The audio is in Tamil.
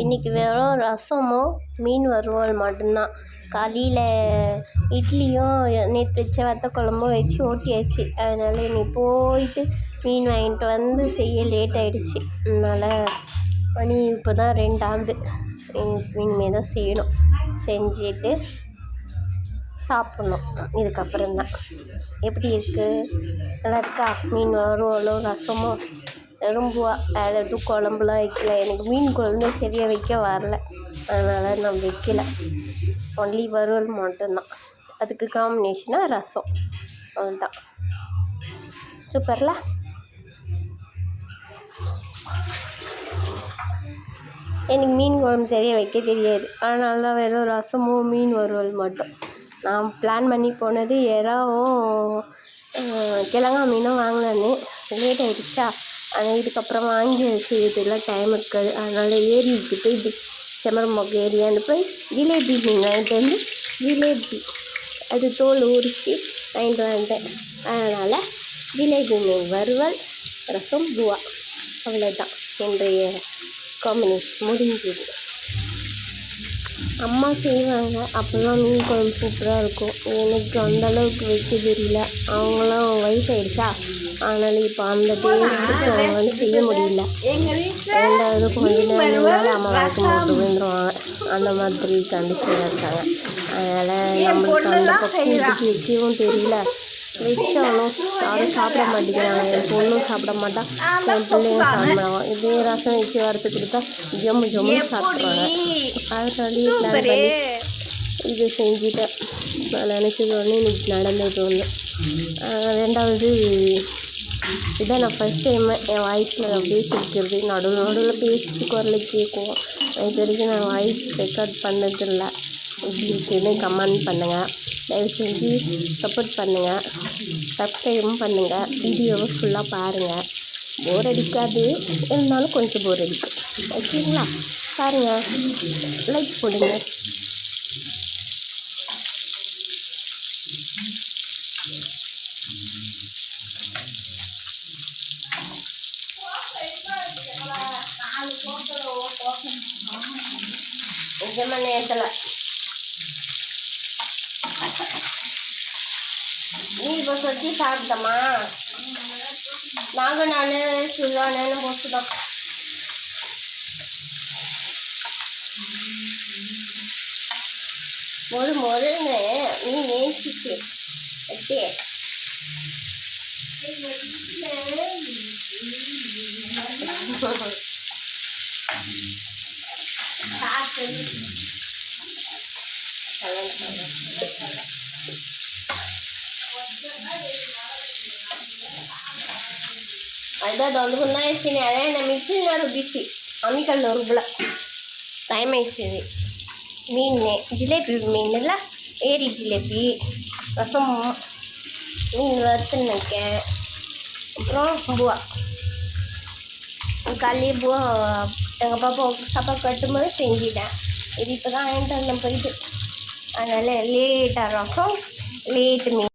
இன்றைக்கி வெறும் ரசமும் மீன் வறுவல் மட்டும்தான். காலையில் இட்லியும் நேற்று வச்ச வத்த குழம்பும் வச்சு ஓட்டியாச்சு. அதனால் இன்னைக்கு போயிட்டு மீன் வாங்கிட்டு வந்து செய்ய லேட் ஆகிடுச்சி அதனால் மணி இப்போ தான் ரெண்டு ஆகுது. இனிமேல் தான் செய்யணும். செஞ்சுட்டு சாப்பிட்ணும். இதுக்கப்புறம் தான் எப்படி இருக்குது நல்லா இருக்கா? மீன் வறுவலும் ரசமும்? எறும்புவா. வேறு எதுவும் குழம்புலாம் வைக்கல. எனக்கு மீன் குழம்பு சரியாக வைக்க வரல. அதனால் நான் வைக்கல. ஒன்லி வறுவல் மட்டும்தான். அதுக்கு காம்பினேஷனாக ரசம். அவ்வளோதான் சூப்பர்ல? எனக்கு மீன் குழம்பு சரியாக வைக்க தெரியாது. அதனால தான் வெறும் ரசமும் மீன் வறுவல் மட்டும். நான் பிளான் பண்ணி போனது எறாவும் கிழங்கா மீனும் வாங்கினேன்னு லேட் ஆகிடுச்சா ஆனால் இதுக்கப்புறம் வாங்கி செய்யறதுலாம் டைம் இருக்காது. அதனால் ஏரிக்கு போய் செம்மரம்பாக்கம் ஏரியான்னு போய் ஜிலேபி மீன் வாங்கிட்டு வந்து ஜிலேபி அது தோல் உரித்து வாங்கிட்டு வந்தேன் அதனால் ஜிலேபி மீன் வறுவல் ரசம் பூவா. அவ்வளோதான் என்னுடைய காம்பினேஷன் முடிஞ்சது. அம்மா செய்வாங்க. அப்போல்லாம் மீன் குழம்பு சூப்பராக இருக்கும். எனக்கு அந்தளவுக்கு வைக்க தெரியல. அவங்களாம் வயசாயிடுச்சா அதனால் இப்போ அந்த டேஸ்ட்டுக்கு அவங்க வந்து செய்ய முடியல. ரெண்டாவது கொஞ்ச நேரம் அம்மா வழக்கம் போட்டு விழுந்துருவாங்க. அந்த மாதிரி கண்டிஷனில் இருக்காங்க. அதனால் நம்மளுக்கு அந்த பக்கம் வைக்கவும் தெரியல. வச்சாலும் யாரும் சாப்பிட மாட்டேங்கிறாங்க. என் பொண்ணும் சாப்பிட மாட்டான் என் பிள்ளைங்க சாப்பிடுவாங்க இதே ரசம் வச்சு வறுத்து கொடுத்தா ஜம்மு ஜம்மு சாப்பிட்றாங்க அதுக்காண்டி பிளான் பண்ணி இது செஞ்சுட்டேன். நான் நினச்சது ஒன்று இன்னைக்கு நடந்தது ஒன்று ரெண்டாவது இதான் நான் ஃபஸ்ட் டைம் என் வாய்ஸில் நான் பேசியிருக்கிறது நடுவில் நடுவில் பேசிட்டு குரல் கேட்கும். இது வரைக்கும் நான் வாய்ஸ் ரெக்கார்ட் பண்ணதில்லை. இப்படி இருக்குன்னு கமெண்ட் பண்ணுங்கள் தயவு செஞ்சு சப்போர்ட் பண்ணுங்கள் சப்ஸ்கிரைபும் பண்ணுங்கள் வீடியோவை ஃபுல்லாக பாருங்கள் போர் அடிக்காது. இருந்தாலும் கொஞ்சம் போர் அடிக்கும். ஓகேங்களா? பாருங்கள் லைக் போடுங்க. நிஜமா நேரத்தில் நீ இப்போ சொச்சு சாப்பிட்டமா நாங்கள் நான் சுல்லானு போச்சுதான் ஒரு முருன்னு நீ நேசிச்சு. அப்படியே சாப்பிட்டு அதுதான் அது வந்து ஆயிடுச்சு அதே ದೊಡ್ಡ ಇರ್ತೀನಿ ಅದೇ ನಮ್ಮ ಮಿಕ್ಸಿನ ರುಬ್ಬಿಸಿ ಅಮ್ಮಿಕಲ್ಲು ರುಬ್ಬಳ ಟೈಮ್ மீன் ஜிலேபி மீன் ಮೀನೆಲ್ಲ ஏரி ஜிலேபி ரசம் மீன் வறுத்துன்னு இருக்கேன். அப்புறம் பூவா. காலையே பூவா எங்கள் பாப்பா சாப்பாடு கட்டும்போது செஞ்சிட்டேன். இது இப்போ தான் வாங்கிட்டு வந்தேன் போயிட்டு. அதனால் லேட்டாக ரசம் லேட்டு மீன்.